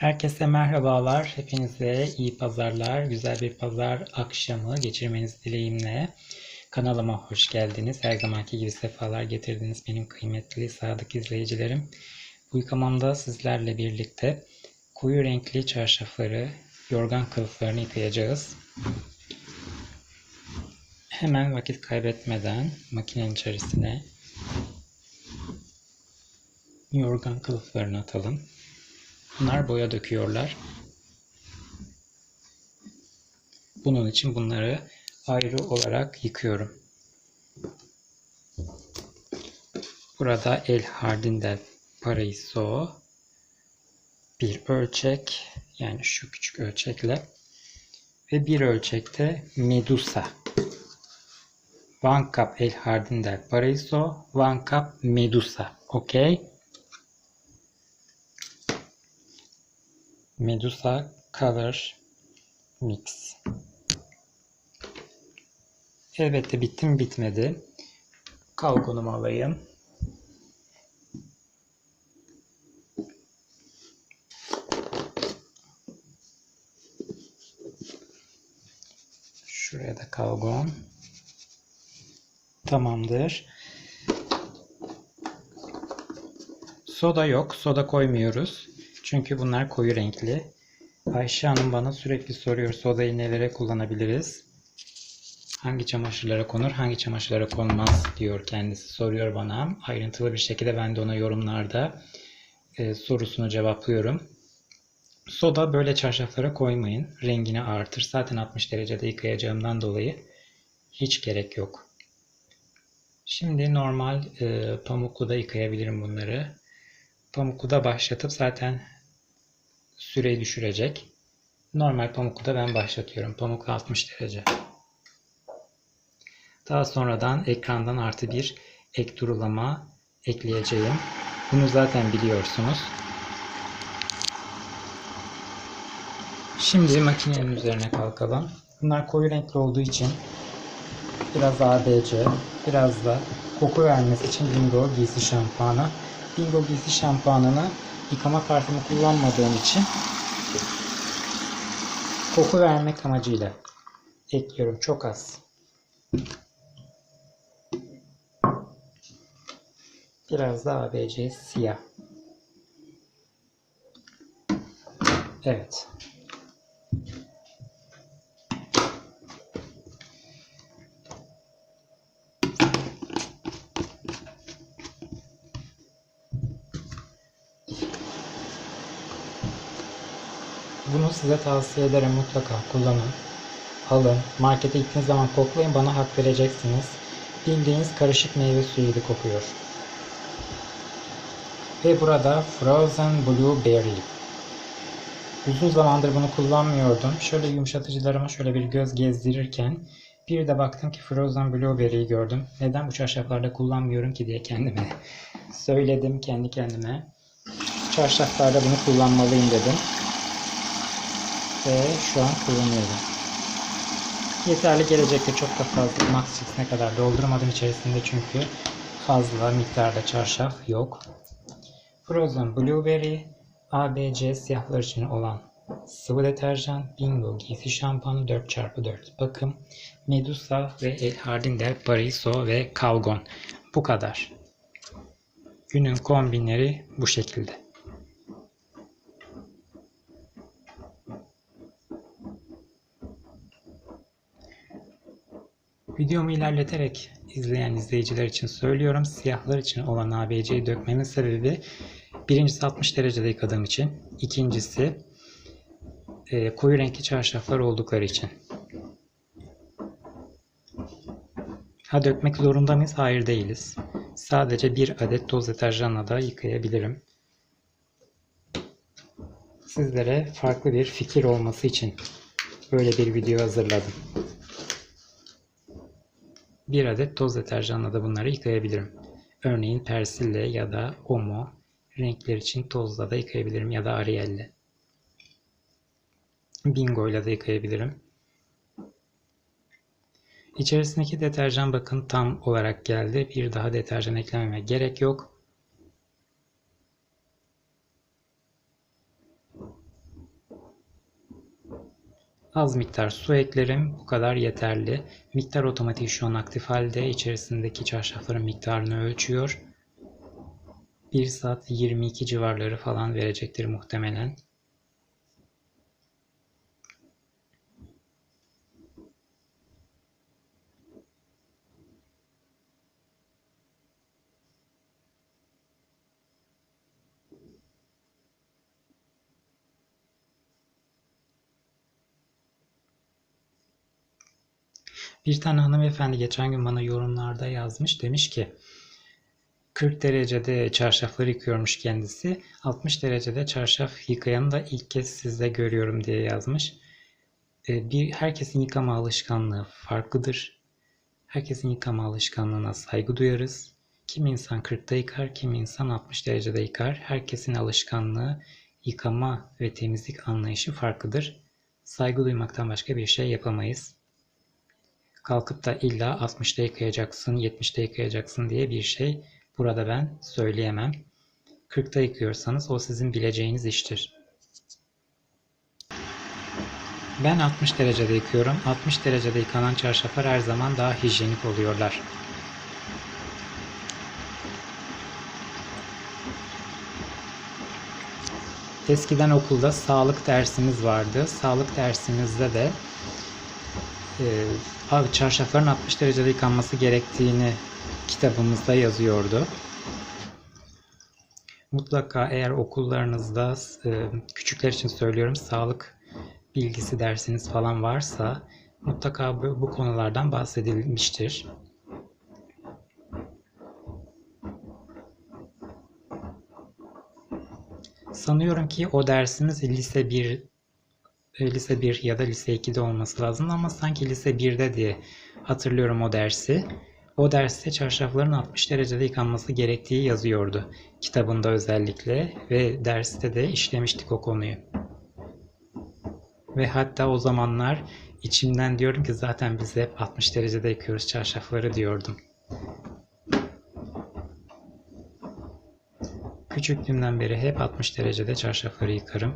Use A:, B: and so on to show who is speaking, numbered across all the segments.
A: Herkese merhabalar. Hepinize iyi pazarlar, güzel bir pazar akşamı geçirmeniz dileğimle. Kanalıma hoş geldiniz. Her zamanki gibi sefalar getirdiniz benim kıymetli sadık izleyicilerim. Bu yıkamamda sizlerle birlikte koyu renkli çarşafları, yorgan kılıflarını yıkayacağız. Hemen vakit kaybetmeden makinenin içerisine yorgan kılıflarını atalım. Bunlar boya döküyorlar. Bunun için bunları ayrı olarak yıkıyorum. Burada El Hardin Paraiso bir ölçek yani şu küçük ölçekle ve bir ölçekte Medusa. One cup El Hardin del Paraiso, one cup Medusa. Okay? Medusa Color Mix. Elbette bitti mi bitmedi. Kalkonumu alayım. Şuraya da kalgon. Tamamdır. Soda yok. Soda koymuyoruz. Çünkü bunlar koyu renkli. Ayşe Hanım bana sürekli soruyor sodayı nelere kullanabiliriz? Hangi çamaşırlara konur, hangi çamaşırlara konmaz diyor kendisi soruyor bana. Ayrıntılı bir şekilde ben de ona yorumlarda e, sorusunu cevaplıyorum. Soda böyle çarşaflara koymayın. Rengini artır. Zaten 60 derecede yıkayacağımdan dolayı hiç gerek yok. Şimdi normal e, pamuklu da yıkayabilirim bunları. Pamuklu da başlatıp zaten süreyi düşürecek. Normal pamuklu da ben başlatıyorum. Pamuklu 60 derece. Daha sonradan ekrandan artı bir ek durulama ekleyeceğim. Bunu zaten biliyorsunuz. Şimdi makinenin üzerine kalkalım. Bunlar koyu renkli olduğu için biraz ABC, biraz da koku vermesi için Bingo giysi şampuanı. Bingo giysi şampuanını yıkama kartımı kullanmadığım için koku vermek amacıyla ekliyorum. Çok az. Biraz da ABC siyah. Evet. Bunu size tavsiye ederim mutlaka kullanın. Alın. Markete gittiğiniz zaman koklayın bana hak vereceksiniz. Bildiğiniz karışık meyve suyu kokuyor. Ve burada Frozen Blueberry. Uzun zamandır bunu kullanmıyordum. Şöyle yumuşatıcılarıma şöyle bir göz gezdirirken bir de baktım ki Frozen Blueberry'yi gördüm. Neden bu çarşaflarda kullanmıyorum ki diye kendime söyledim kendi kendime. Çarşaflarda bunu kullanmalıyım dedim ve şu an kullanıyorum. Yeterli gelecekte çok da fazla max ne kadar doldurmadım içerisinde çünkü fazla miktarda çarşaf yok. Frozen Blueberry ABC siyahlar için olan sıvı deterjan, Bingo giysi şampuanı 4x4 bakım, Medusa ve El Hardin del Paraiso ve Calgon. Bu kadar. Günün kombinleri bu şekilde. Videomu ilerleterek izleyen izleyiciler için söylüyorum. Siyahlar için olan ABC'yi dökmemin sebebi birincisi 60 derecede yıkadığım için. ikincisi e, koyu renkli çarşaflar oldukları için. Ha dökmek zorunda mıyız? Hayır değiliz. Sadece bir adet toz deterjanla da yıkayabilirim. Sizlere farklı bir fikir olması için böyle bir video hazırladım. Bir adet toz deterjanla da bunları yıkayabilirim. Örneğin persille ya da omo renkler için tozla da yıkayabilirim ya da Ariel'le. Bingo ile de yıkayabilirim. İçerisindeki deterjan bakın tam olarak geldi. Bir daha deterjan eklememe gerek yok. Az miktar su eklerim. Bu kadar yeterli. Miktar otomatik şu an aktif halde. İçerisindeki çarşafların miktarını ölçüyor. 1 saat 22 civarları falan verecektir muhtemelen. Bir tane hanımefendi geçen gün bana yorumlarda yazmış. Demiş ki 40 derecede çarşafları yıkıyormuş kendisi. 60 derecede çarşaf yıkayanı da ilk kez sizde görüyorum diye yazmış. Ee, bir herkesin yıkama alışkanlığı farklıdır. Herkesin yıkama alışkanlığına saygı duyarız. Kim insan 40'ta yıkar, kim insan 60 derecede yıkar. Herkesin alışkanlığı, yıkama ve temizlik anlayışı farklıdır. Saygı duymaktan başka bir şey yapamayız kalkıp da illa 60'ta yıkayacaksın, 70'te yıkayacaksın diye bir şey burada ben söyleyemem. 40'ta yıkıyorsanız o sizin bileceğiniz iştir. Ben 60 derecede yıkıyorum. 60 derecede yıkanan çarşaflar her zaman daha hijyenik oluyorlar. Eskiden okulda sağlık dersimiz vardı. Sağlık dersimizde de e, çarşafların 60 derecede yıkanması gerektiğini kitabımızda yazıyordu. Mutlaka eğer okullarınızda e, küçükler için söylüyorum sağlık bilgisi dersiniz falan varsa mutlaka bu, bu konulardan bahsedilmiştir. Sanıyorum ki o dersimiz lise 1 lise 1 ya da lise 2'de olması lazım ama sanki lise 1'de diye hatırlıyorum o dersi. O derste çarşafların 60 derecede yıkanması gerektiği yazıyordu. Kitabında özellikle ve derste de işlemiştik o konuyu. Ve hatta o zamanlar içimden diyorum ki zaten biz hep 60 derecede yıkıyoruz çarşafları diyordum. Küçüklüğümden beri hep 60 derecede çarşafları yıkarım.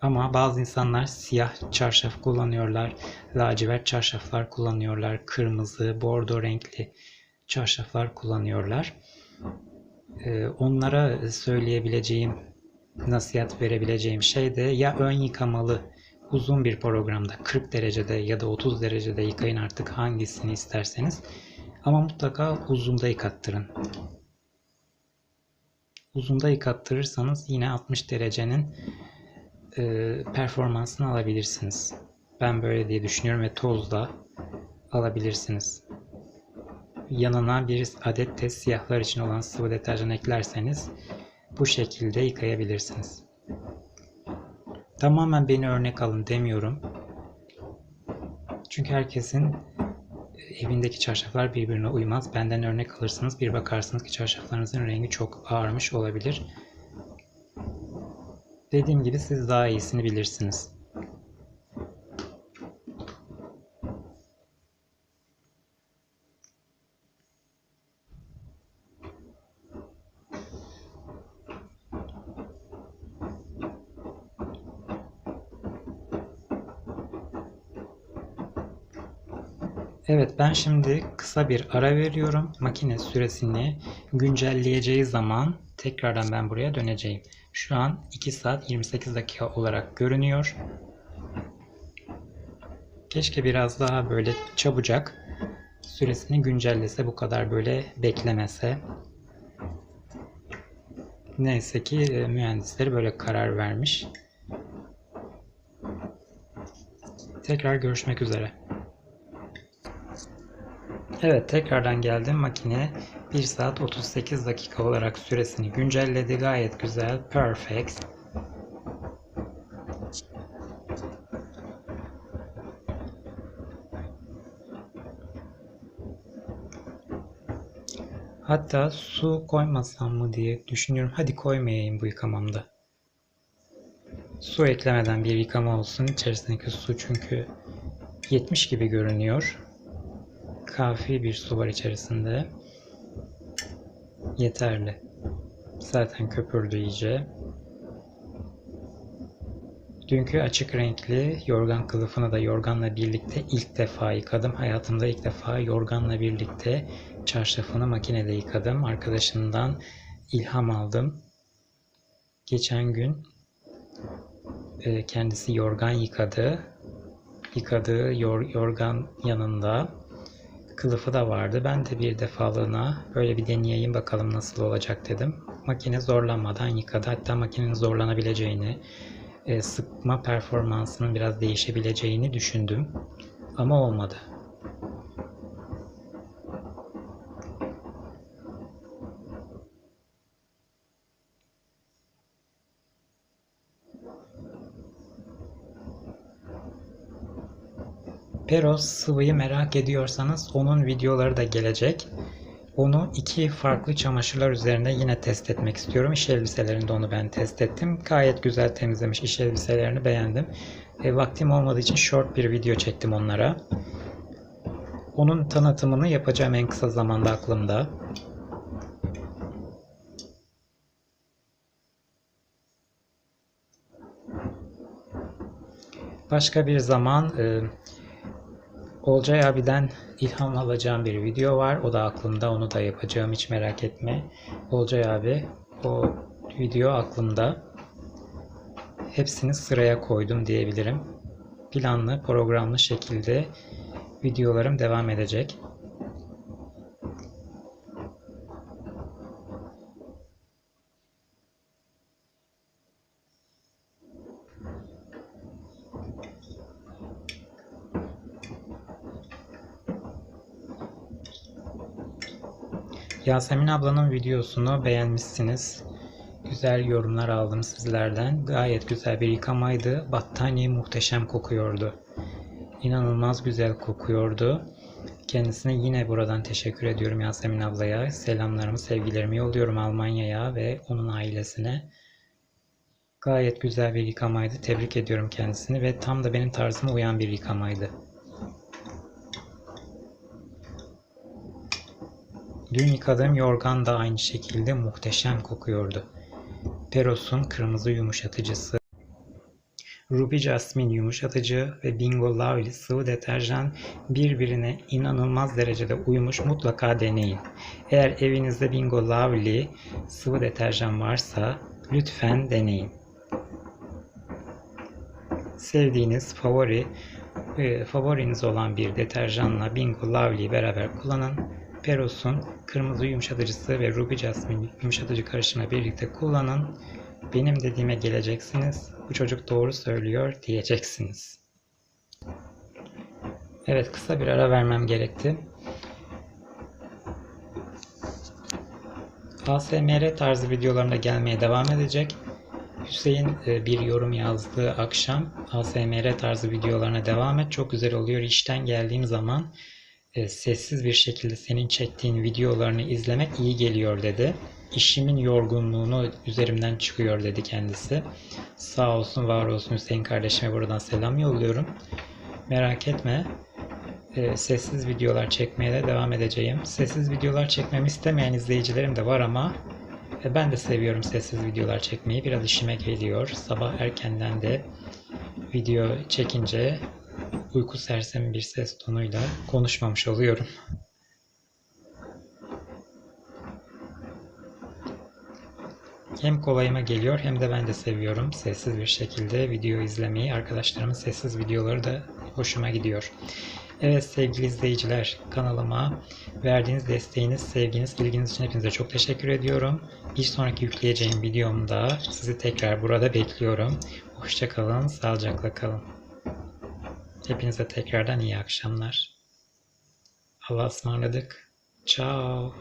A: Ama bazı insanlar siyah çarşaf kullanıyorlar, lacivert çarşaflar kullanıyorlar, kırmızı, bordo renkli çarşaflar kullanıyorlar. Ee, onlara söyleyebileceğim, nasihat verebileceğim şey de ya ön yıkamalı uzun bir programda 40 derecede ya da 30 derecede yıkayın artık hangisini isterseniz. Ama mutlaka uzunda yıkattırın. Uzunda yıkattırırsanız yine 60 derecenin e, performansını alabilirsiniz. Ben böyle diye düşünüyorum ve toz da alabilirsiniz. Yanına bir adet de siyahlar için olan sıvı deterjan eklerseniz bu şekilde yıkayabilirsiniz. Tamamen beni örnek alın demiyorum. Çünkü herkesin evindeki çarşaflar birbirine uymaz. Benden örnek alırsanız bir bakarsınız ki çarşaflarınızın rengi çok ağarmış olabilir. Dediğim gibi siz daha iyisini bilirsiniz. Evet ben şimdi kısa bir ara veriyorum. Makine süresini güncelleyeceği zaman tekrardan ben buraya döneceğim. Şu an 2 saat 28 dakika olarak görünüyor. Keşke biraz daha böyle çabucak süresini güncellese bu kadar böyle beklemese. Neyse ki e, mühendisleri böyle karar vermiş. Tekrar görüşmek üzere. Evet tekrardan geldim makine 1 saat 38 dakika olarak süresini güncelledi. Gayet güzel. Perfect. Hatta su koymasam mı diye düşünüyorum. Hadi koymayayım bu yıkamamda. Su eklemeden bir yıkama olsun. İçerisindeki su çünkü 70 gibi görünüyor. Kafi bir su var içerisinde yeterli. Zaten köpürdü iyice. Dünkü açık renkli yorgan kılıfını da yorganla birlikte ilk defa yıkadım. Hayatımda ilk defa yorganla birlikte çarşafını makinede yıkadım. Arkadaşımdan ilham aldım. Geçen gün e, kendisi yorgan yıkadı. Yıkadığı yor, yorgan yanında kılıfı da vardı. Ben de bir defalığına böyle bir deneyeyim bakalım nasıl olacak dedim. Makine zorlanmadan yıkadı. Hatta makinenin zorlanabileceğini, e, sıkma performansının biraz değişebileceğini düşündüm. Ama olmadı. Peros sıvıyı merak ediyorsanız onun videoları da gelecek. Onu iki farklı çamaşırlar üzerinde yine test etmek istiyorum. İş elbiselerinde onu ben test ettim. Gayet güzel temizlemiş. İş elbiselerini beğendim. E, vaktim olmadığı için short bir video çektim onlara. Onun tanıtımını yapacağım en kısa zamanda aklımda. Başka bir zaman e, Olcay abiden ilham alacağım bir video var. O da aklımda. Onu da yapacağım. Hiç merak etme. Olcay abi o video aklımda. Hepsini sıraya koydum diyebilirim. Planlı, programlı şekilde videolarım devam edecek. Yasemin ablanın videosunu beğenmişsiniz. Güzel yorumlar aldım sizlerden. Gayet güzel bir yıkamaydı. Battaniye muhteşem kokuyordu. İnanılmaz güzel kokuyordu. Kendisine yine buradan teşekkür ediyorum Yasemin ablaya. Selamlarımı, sevgilerimi yolluyorum Almanya'ya ve onun ailesine. Gayet güzel bir yıkamaydı. Tebrik ediyorum kendisini ve tam da benim tarzıma uyan bir yıkamaydı. Dün yıkadığım yorgan da aynı şekilde muhteşem kokuyordu. Peros'un kırmızı yumuşatıcısı, Ruby Jasmine yumuşatıcı ve Bingo Lovely sıvı deterjan birbirine inanılmaz derecede uymuş mutlaka deneyin. Eğer evinizde Bingo Lovely sıvı deterjan varsa lütfen deneyin. Sevdiğiniz favori e, favoriniz olan bir deterjanla Bingo Lovely'yi beraber kullanın. Peros'un kırmızı yumuşatıcısı ve Ruby Jasmine yumuşatıcı karışımı birlikte kullanın. Benim dediğime geleceksiniz. Bu çocuk doğru söylüyor diyeceksiniz. Evet kısa bir ara vermem gerekti. ASMR tarzı videolarında gelmeye devam edecek. Hüseyin e, bir yorum yazdığı akşam ASMR tarzı videolarına devam et. Çok güzel oluyor. İşten geldiğim zaman e, sessiz bir şekilde senin çektiğin videolarını izlemek iyi geliyor dedi. İşimin yorgunluğunu üzerimden çıkıyor dedi kendisi. Sağ olsun var olsun Hüseyin kardeşime buradan selam yolluyorum. Merak etme. E, sessiz videolar çekmeye de devam edeceğim. Sessiz videolar çekmemi istemeyen izleyicilerim de var ama e, ben de seviyorum sessiz videolar çekmeyi. Biraz işime geliyor. Sabah erkenden de video çekince uyku sersemi bir ses tonuyla konuşmamış oluyorum. Hem kolayıma geliyor hem de ben de seviyorum sessiz bir şekilde video izlemeyi. Arkadaşlarımın sessiz videoları da hoşuma gidiyor. Evet sevgili izleyiciler kanalıma verdiğiniz desteğiniz, sevginiz, ilginiz için hepinize çok teşekkür ediyorum. Bir sonraki yükleyeceğim videomda sizi tekrar burada bekliyorum. Hoşçakalın, sağlıcakla kalın. Hepinize tekrardan iyi akşamlar. Allah'a ısmarladık. Ciao.